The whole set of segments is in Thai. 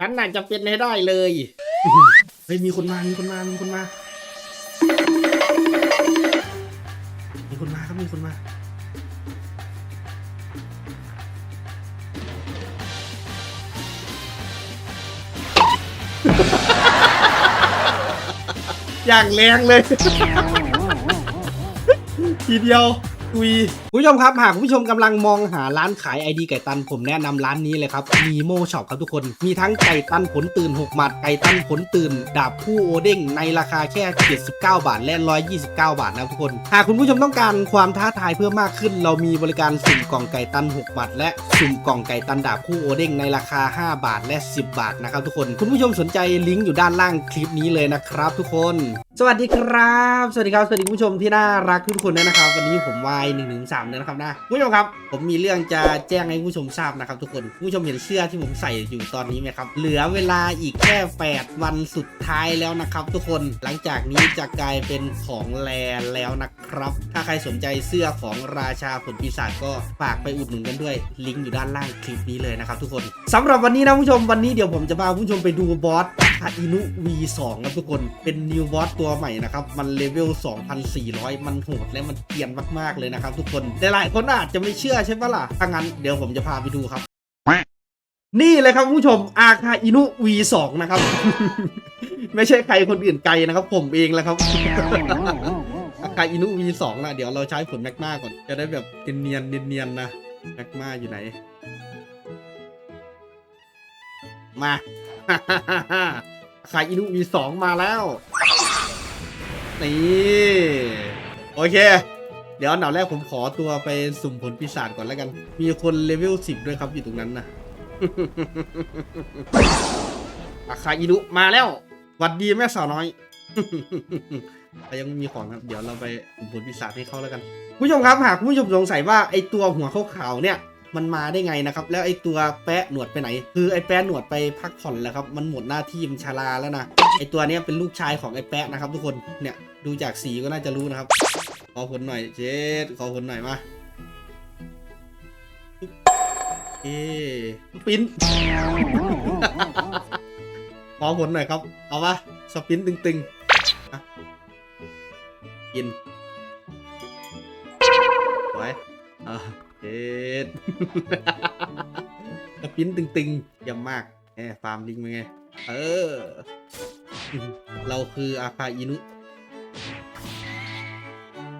ฉันน่าจะเป็นให้ได้เลย เฮ้ยมีคนมา มีคนมา มีคนมา มีคนมาครับ มีคนมา อย่างแรงเลย ทีเดียว คุยคุณผู้ชมครับหากคุณผู้ชมกำลังมองหาร้านขายไอดีไก่ตันผมแนะนำร้านนี้เลยครับมีโมช็อปครับทุกคน มีทั้งไก่ตันผลตื่น 6 หมัดไก่ตันผลตื่น ดาบคู่โอเด้งในราคาแค่ 79 บาท และ 129 บาทนะครับทุกคน หากคุณผู้ชมต้องการความท้าทายเพิ่มมากขึ้น เรามีบริการสุ่มกล่องไก่ตัน 6 หมัด และสุ่มกล่องไก่ตันดาบคู่โอเด้งในราคา 5 บาทและ 10 บาทนะครับทุกคน คุณผู้ชมสนใจลิงก์อยู่ด้านล่างคลิปนี้เลยนะครับทุกคน สวัสดีครับ สวัสดีครับ สวัสดีผู้ชมที่น่ารักทุกคนด้วยนะครับ วันนี้ผมวายหนึ่งถึงสามเลยนะครับนะผู้ชมครับ ผมมีเรื่องจะแจ้งให้ผู้ชมทราบนะครับทุกคนผู้ชมเห็นเสื้อที่ผมใส่อยู่ตอนนี้ไหมครับ เหลือเวลาอีกแค่8วันสุดท้ายแล้วนะครับ ทุกคน หลังจากนี้จะกลายเป็นของแลแล้วนะครับ ถ้าใครสนใจเสื้อของราชาผลปีศาจก็ฝากไปอุดหนุนกันด้วย ลิงก์อยู่ด้านล่างคลิปนี้เลยนะครับทุกคนสำหรับวันนี้นะผู้ชม วันนี้เดี๋ยวผมจะพาผู้ชมไปดูบอสอินุ V2 ครับทุกคน เป็นนิวบอสตัวใหม่นะครับ มันเลเวล 2,400 มันโหดและมันเกรียนมาก ๆ เลยนะครับทุกคนหลายคนอาจจะไม่เชื่อใช่ปะล่ะ ถ้างั้นเดี๋ยวผมจะพาไปดูครับ นี่เลยครับผู้ชมอาคาอินุ V2 นะครับ ไม่ใช่ใครคนอื่นไกลนะครับ ผมเองแหละครับอาคาอินุ V2 นะเดี๋ยวเราใช้ผลแมกมาก่อน จะได้แบบเนียนๆเนียนๆนะแมกมาอยู่ไหน มาขายอินุมีสองมาแล้ว นี่โอเค เดี๋ยวอันดับแรกผมขอตัวไปสุ่มผลปีศาจก่อนแล้วกัน มีคนเลเวลสิบด้วยครับอยู่ตรงนั้นนะอาคาอินุมาแล้วหวัดดีแม่สาวน้อยแต่ยังม่มีของครับ เดี๋ยวเราไปสุ่มผลปีศาจให้เขาแล้วกัน ผู้ชมครับหากผู้ชมสงสัยว่าไอตัวหัวขาวๆเนี่ย มันมาได้ไงนะครับ แล้วไอตัวแปะหนวดไปไหน คือไอแปะหนวดไปพักผ่อนแล้วครับ มันหมดหน้าที่มันชราแล้วนะ ไอตัวเนี้ยเป็นลูกชายของไอแปะนะครับทุกคน เนี่ยดูจากสีก็น่าจะรู้นะครับ ขอผลหน่อยเจดขอผลหน่อยมาเอ๊สปินขอผลหน่อยครับ เอาวะสปินตึงๆกินไว้อะ เจ็ดกระปิ้นตึงๆเยี่ยมมากแหมฟาร์มลิงเป็นไง เออ เราคืออาคาอินุ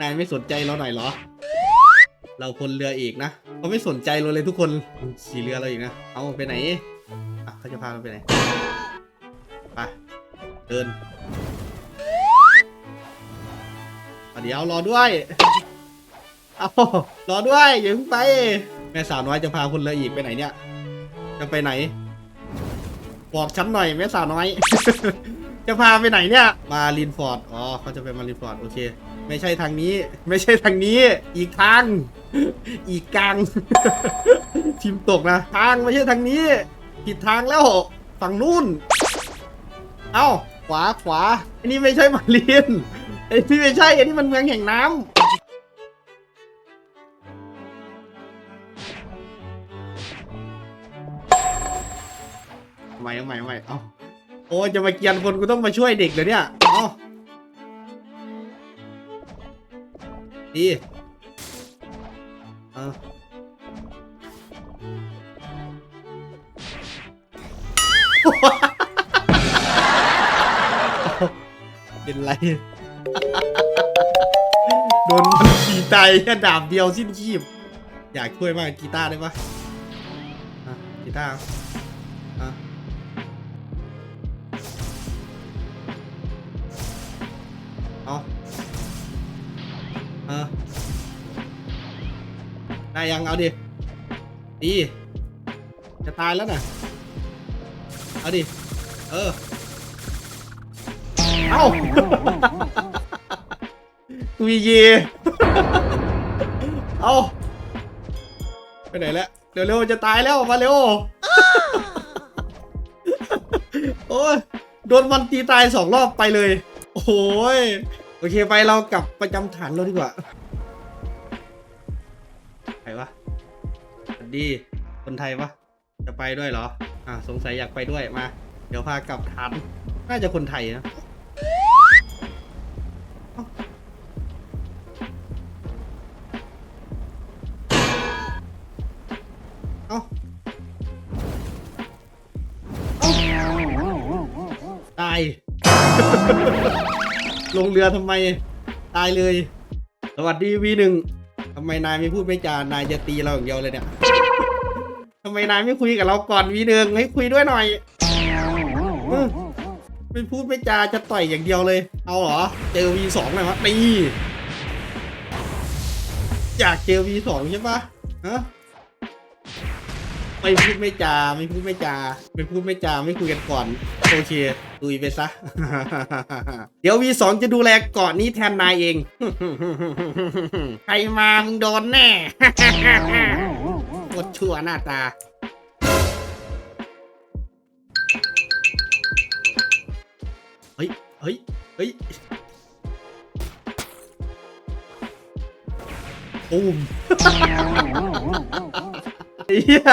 นายไม่สนใจเราหน่อยเหรอ เราพลเรือเอกนะเขาไม่สนใจเราเลยทุกคนขี่เรือเราอีกนะ เอาไปไหน อะเขาจะพาเราไปไหน ไป เดินอะเดี๋ยวรอด้วย เอารอด้วยอย่าเพิ่งไป แม่สาวน้อยจะพาคนเรืออีกไปไหนเนี่ย จะไปไหน บอกฉันหน่อยแม่สาวน้อย จะพาไปไหนเนี่ย มาลินฟอร์ด อ๋อเขาจะไปมาลินฟอร์ด โอเค ไม่ใช่ทางนี้ ไม่ใช่ทางนี้ อีกทาง อีกกลาง ทีมตกนะ ทางไม่ใช่ทางนี้ ผิดทางแล้ว ฝั่งนู้น เอ้า ขวาขวา อันนี้ไม่ใช่มาลินไอ้นี่ไม่ใช่ อันนี้มันเมืองแห่งน้ำ ทำไมทำไมทำไมเอ้าโอ้จะมาเกียนคนกูต้องมาช่วยเด็กเลยเนี่ยเอ้าดีเออเป็นไร โดนขีตายแค่ดาบเดียวสิ้นชีพ อยากช่วยมากกีตาร์ได้ปะกีตาร์อะ เอาเออได้ยัง เอาดิ ดี จะตายแล้วน่ะ เอาดิ เออ เอาตุยเยเอาไปไหนแล้ว เร็วๆ จะตายแล้ว มาเร็ว โอ้ย โดนมันตีตายสองรอบไปเลย โอ้ยโอเคไปเรากลับประจำฐานเราดีกว่าใครวะสวัสดี คนไทยปะจะไปด้วยเหรอ อะสงสัยอยากไปด้วยมา เดี๋ยวพากลับทันน่าจะคนไทยนะเอ้าเอ้าเอ้าตาย ลงเรือทำไมตายเลย สวัสดีวีหนึ่งทำไมนายไม่พูดไม่จานายจะตีเราอย่างเดียวเลยเนี่ยทำไมนายไม่คุยกับเราก่อนวีหนึ่งให้คุยด้วยหน่อยเออไม่พูดไม่จาจะต่อยอย่างเดียวเลย เอาเหรอ เจอวีสองเลยวะนี่อยากเจอวีสองใช่ปะฮะ ไม่พูดไม่จาไม่พูดไม่จาไม่พูดไม่จาไม่คุยกันก่อน โอเคลุยไปซะ เดี๋ยววีสองจะดูแลเกาะนี้แทนนายเอง ใครมามึงโดนแน่โคตรชั่วหน้าตา เฮ้ย เฮ้ย เฮ้ยตูม เฮีย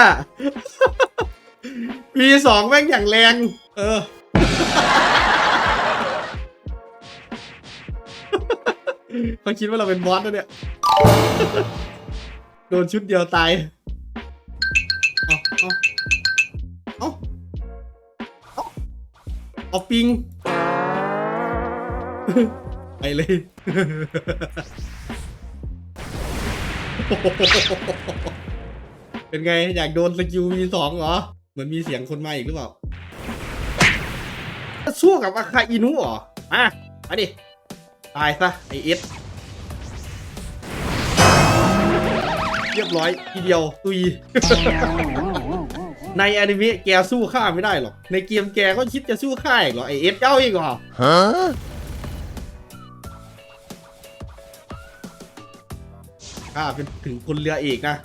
มีสองแม่งอย่างแรง เออ เขาคิดว่าเราเป็นบอสแล้วเนี่ย โดนชุดเดียวตาย เอาเอาเอาเอาเอาปิง ไปเลย เป็นไงอยากโดนสกิลมีสองเหรอ เหมือนมีเสียงคนมาอีกหรือเปล่าสู้กับอาคาอินุเหรอมามาดิตายซะไอเอสเรียบร้อยทีเดียวตุยในอนิเมะแกสู้ข้าไม่ได้หรอก ในเกมแกก็คิดจะสู้ข้าอีกเหรอไอเอสเจ้าอีกเหรอ Huh? ข้าเป็นถึงคนเรือเอกนะ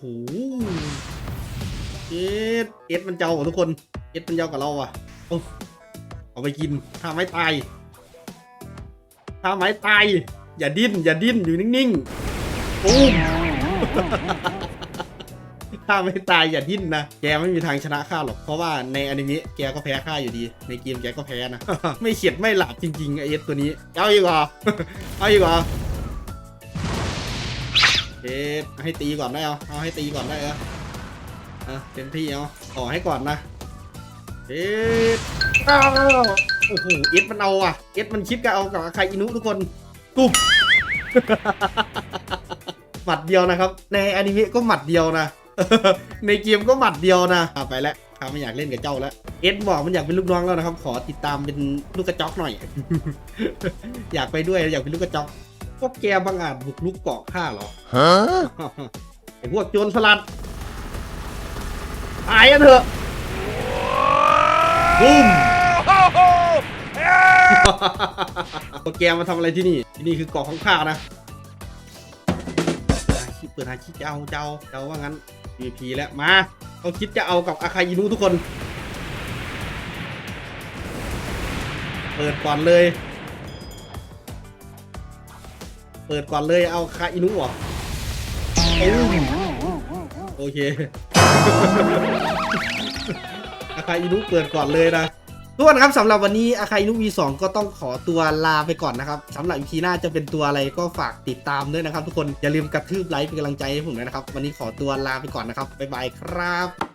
โอ้โหเอสเอสมันเจ้ากับทุกคน เอสมันเจ้ากับเราอะเอาเอาไปกินถ้าไม่ตายถ้าไม่ตาย อย่าดิ้น อย่าดิ้น อยู่นิ่งๆปุ้มถ้าไม่ตายอย่าดิ้นนะ แกไม่มีทางชนะข้าหรอก เพราะว่าในอนิเมะแกก็แพ้ข้าอยู่ดี ในเกมแกก็แพ้นะ ไม่เฉียดไม่หลับจริงๆไอเอสตัวนี้ เอาอีกเหรอเอาอีกเหรอ เอ๊ให้ตีก่อนได้เอาเอาให้ตีก่อนได้เหรอเอาเต็มที่เอาต่อให้ก่อนนะเอ๊โอ้โหเอสมันเอาอะเอสมันคิดก็เอากับอาคาอินุทุกคนตุ๊บหมัดเดียวนะครับ ในอนิเมะก็หมัดเดียวนะ ในเกมก็หมัดเดียวนะอะไปแล้วข้าไม่อยากเล่นกับเจ้าแล้ว เอสบอกมันอยากเป็นลูกน้องแล้วนะครับ ขอติดตามเป็นลูกกระจอกหน่อย อยากไปด้วยอยากเป็นลูกกระจอก พวกแกบังอาจบุกลุกเกาะข้าเหรอ Huh? ไอ้พวกโจรสลัดตายกันเถอะบุ้มพวกแกมาทำอะไรที่นี่ ที่นี่คือเกาะของข้านะหาคิดเปิดหาคิดจะเอาจะเอาจะเอาว่างั้น VP แล้วมาเขาคิดจะเอากับอาคาอินุทุกคน เปิดก่อนเลย เปิดก่อนเลยเอาอาคาอินุเหรอโอเคอาคาอินุเปิดก่อนเลยนะทุกคนครับสำหรับวันนี้อาคาอินุ V2 ก็ต้องขอตัวลาไปก่อนนะครับสำหรับ EP หน้าจะเป็นตัวอะไรก็ฝากติดตามด้วยนะครับ ทุกคนอย่าลืมกระทืบไลค์เป็นกำลังใจให้ผมด้วยนะครับ วันนี้ขอตัวลาไปก่อนนะครับบ๊ายบายครับ